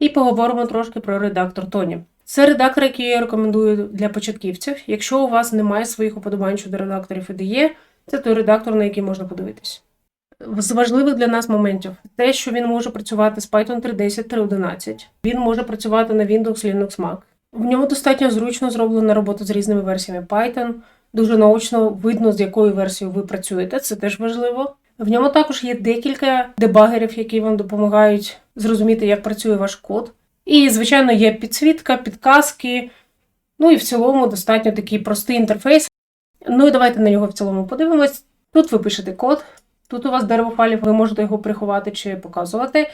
І поговоримо трошки про редактор Тоні. Це редактор, який я рекомендую для початківців. Якщо у вас немає своїх уподобань щодо редакторів IDE, це той редактор, на який можна подивитись. З важливих для нас моментів те, що він може працювати з Python 3.10, 3.11. Він може працювати на Windows, Linux, Mac. В ньому достатньо зручно зроблена робота з різними версіями Python. Дуже наочно видно, з якою версією ви працюєте. Це теж важливо. В ньому також є декілька дебагерів, які вам допомагають зрозуміти, як працює ваш код. І, звичайно, є підсвітка, підказки. Ну і в цілому достатньо такий простий інтерфейс. Ну і давайте на нього в цілому подивимось. Тут ви пишете код, тут у вас дерево файлів, ви можете його приховати чи показувати.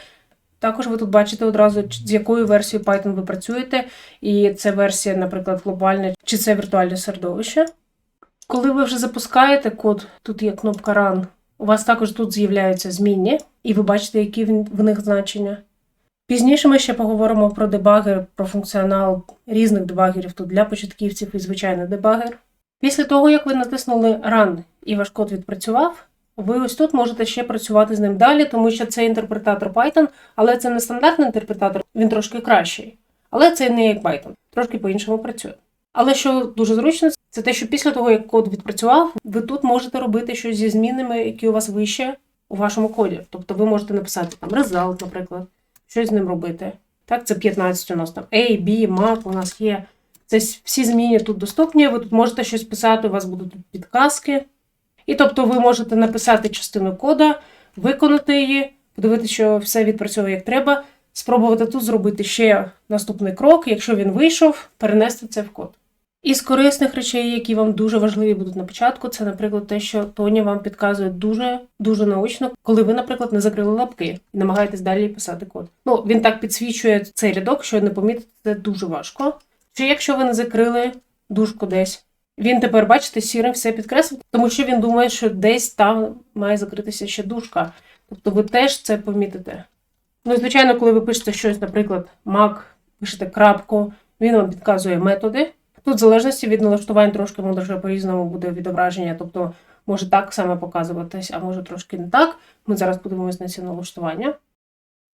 Також ви тут бачите одразу, з якою версією Python ви працюєте, і це версія, наприклад, глобальна, чи це віртуальне середовище. Коли ви вже запускаєте код, тут є кнопка Run, у вас також тут з'являються змінні, і ви бачите, які в них значення. Пізніше ми ще поговоримо про дебагер, про функціонал різних дебагерів тут для початківців і звичайний дебагер. Після того, як ви натиснули Run і ваш код відпрацював, ви ось тут можете ще працювати з ним далі, тому що це інтерпретатор Python, але це не стандартний інтерпретатор, він трошки кращий. Але це не як Python, трошки по-іншому працює. Але що дуже зручно, це те, що після того, як код відпрацював, ви тут можете робити щось зі змінами, які у вас вище у вашому коді. Тобто ви можете написати там result, наприклад, щось з ним робити. Так, це 15 у нас там A, B, Map у нас є. Це всі зміни тут доступні. Ви тут можете щось писати, у вас будуть підказки. І тобто ви можете написати частину кода, виконати її, подивитися, що все відпрацьовує як треба, спробувати тут зробити ще наступний крок, якщо він вийшов, перенести це в код. Із корисних речей, які вам дуже важливі будуть на початку, це, наприклад, те, що Тоні вам підказує дуже дуже наочно, коли ви, наприклад, не закрили лапки і намагаєтесь далі писати код. Ну, він так підсвічує цей рядок, що не помітити це дуже важко. Чи якщо ви не закрили дужку десь, він тепер, бачите, сірим все підкреслив, тому що він думає, що десь там має закритися ще дужка. Тобто ви теж це помітите. Ну і звичайно, коли ви пишете щось, наприклад, Mac, пишете крапку, він вам підказує методи. Тут, в залежності від налаштувань, трошки може по-різному буде відображення, тобто може так саме показуватись, а може трошки не так. Ми зараз подивимось на ці налаштування.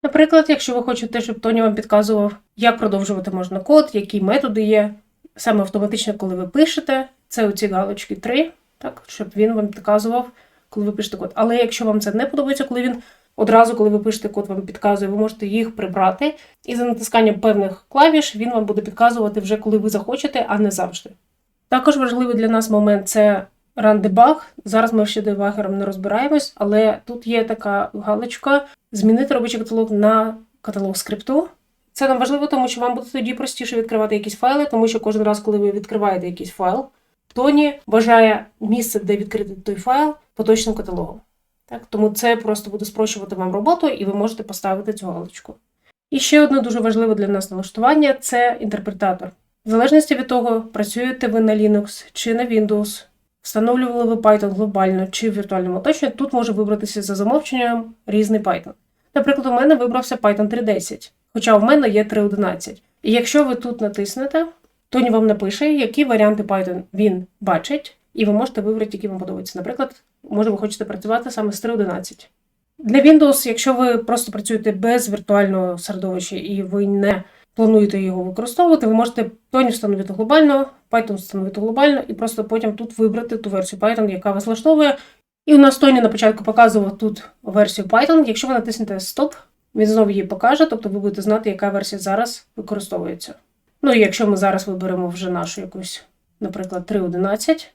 Наприклад, якщо ви хочете, щоб Тоні вам підказував, як продовжувати можна код, які методи є, саме автоматично, коли ви пишете, це оці галочки 3, так, щоб він вам підказував, коли ви пишете код. Але якщо вам це не подобається, коли він одразу, коли ви пишете код, вам підказує, ви можете їх прибрати. І за натисканням певних клавіш він вам буде підказувати вже, коли ви захочете, а не завжди. Також важливий для нас момент це run debug. Зараз ми ще дебагером не розбираємось, але тут є така галочка змінити робочий каталог на каталог скрипту. Це нам важливо, тому що вам буде тоді простіше відкривати якісь файли, тому що кожен раз, коли ви відкриваєте якийсь файл, Тоні вважає місце, де відкрити той файл, поточним каталогом. Так? Тому це просто буде спрощувати вам роботу, і ви можете поставити цю галочку. І ще одне дуже важливе для нас налаштування це інтерпретатор. В залежності від того, працюєте ви на Linux чи на Windows, встановлювали ви Python глобально чи в віртуальному оточенні, тут може вибратися за замовченням різний Python. Наприклад, у мене вибрався Python 3.10, хоча в мене є 3.11. І якщо ви тут натиснете, Тоні вам напише, які варіанти Python він бачить, і ви можете вибрати, які вам подобаються. Наприклад, може, ви хочете працювати саме з 3.11. Для Windows, якщо ви просто працюєте без віртуального середовища і ви не плануєте його використовувати, ви можете Тоні встановити глобально, Python встановити глобально, і просто потім тут вибрати ту версію Python, яка вас влаштовує. І у нас Тоні на початку показував тут версію Python. Якщо ви натиснете Stop, він знову її покаже, тобто ви будете знати, яка версія зараз використовується. Ну і якщо ми зараз виберемо вже нашу якусь, наприклад, 3.11,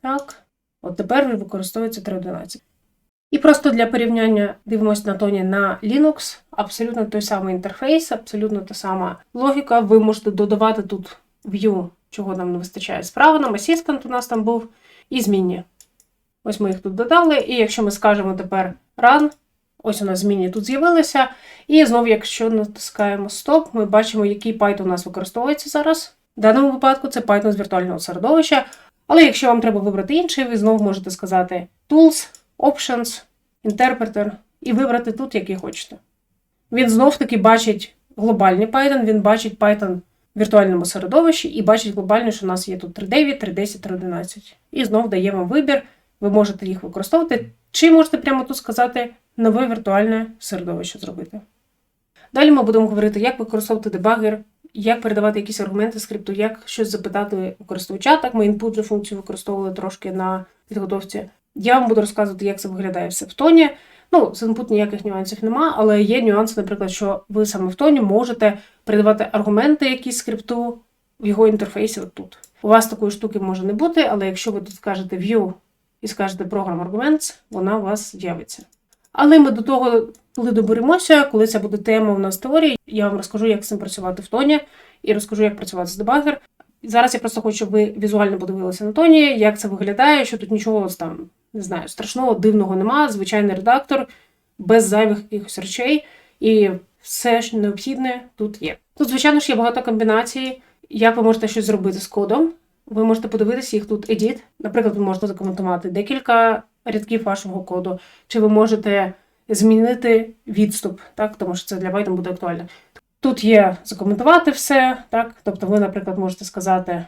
так, от тепер використовується 3.11. І просто для порівняння дивимося на тоні на Linux, абсолютно той самий інтерфейс, абсолютно та сама логіка. Ви можете додавати тут view, чого нам не вистачає. Справа нам Assistant у нас там був, і змінні. Ось ми їх тут додали. І якщо ми скажемо тепер run, ось у нас змінні тут з'явилися. І знову, якщо натискаємо Stop, ми бачимо, який Python у нас використовується зараз. В даному випадку це Python з віртуального середовища. Але якщо вам треба вибрати інший, ви знову можете сказати Tools, Options, Interpreter і вибрати тут, який хочете. Він знов-таки бачить глобальний Python, він бачить Python в віртуальному середовищі і бачить глобально, що у нас є тут 3.9, 3.10, 3.11. І знов дає вам вибір, ви можете їх використовувати, чи можете прямо тут сказати нове віртуальне середовище зробити. Далі ми будемо говорити, як використовувати дебагер, як передавати якісь аргументи скрипту, як щось запитати у користувача. Так, ми же функцію використовували трошки на підготовці. Я вам буду розказувати, як це виглядає все в тоні. Ну, з input ніяких нюансів нема, але є нюанси, наприклад, що ви саме в тоні можете передавати аргументи якісь скрипту в його інтерфейсі отут. У вас такої штуки може не бути, але якщо ви тут скажете view і скажете program arguments, вона у вас з'явиться. Але ми до того, коли доберемося, коли це буде тема у нас теорії, я вам розкажу, як з цим працювати в тоні, і розкажу, як працювати з дебагер. Зараз я просто хочу, щоб ви візуально подивилися на тоні, як це виглядає, що тут нічого там, не знаю, страшного, дивного нема. Звичайний редактор, без зайвих якихось речей, і все ж необхідне тут є. Тут, звичайно ж, є багато комбінацій, як ви можете щось зробити з кодом. Ви можете подивитися їх тут edit. Наприклад, ви можете закоментувати декілька рядків вашого коду, чи ви можете змінити відступ, так, тому що це для Python буде актуально. Тут є закоментувати все, так, тобто ви, наприклад, можете сказати,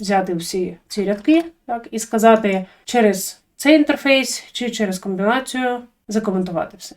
взяти всі ці рядки, так, і сказати через цей інтерфейс чи через комбінацію закоментувати все.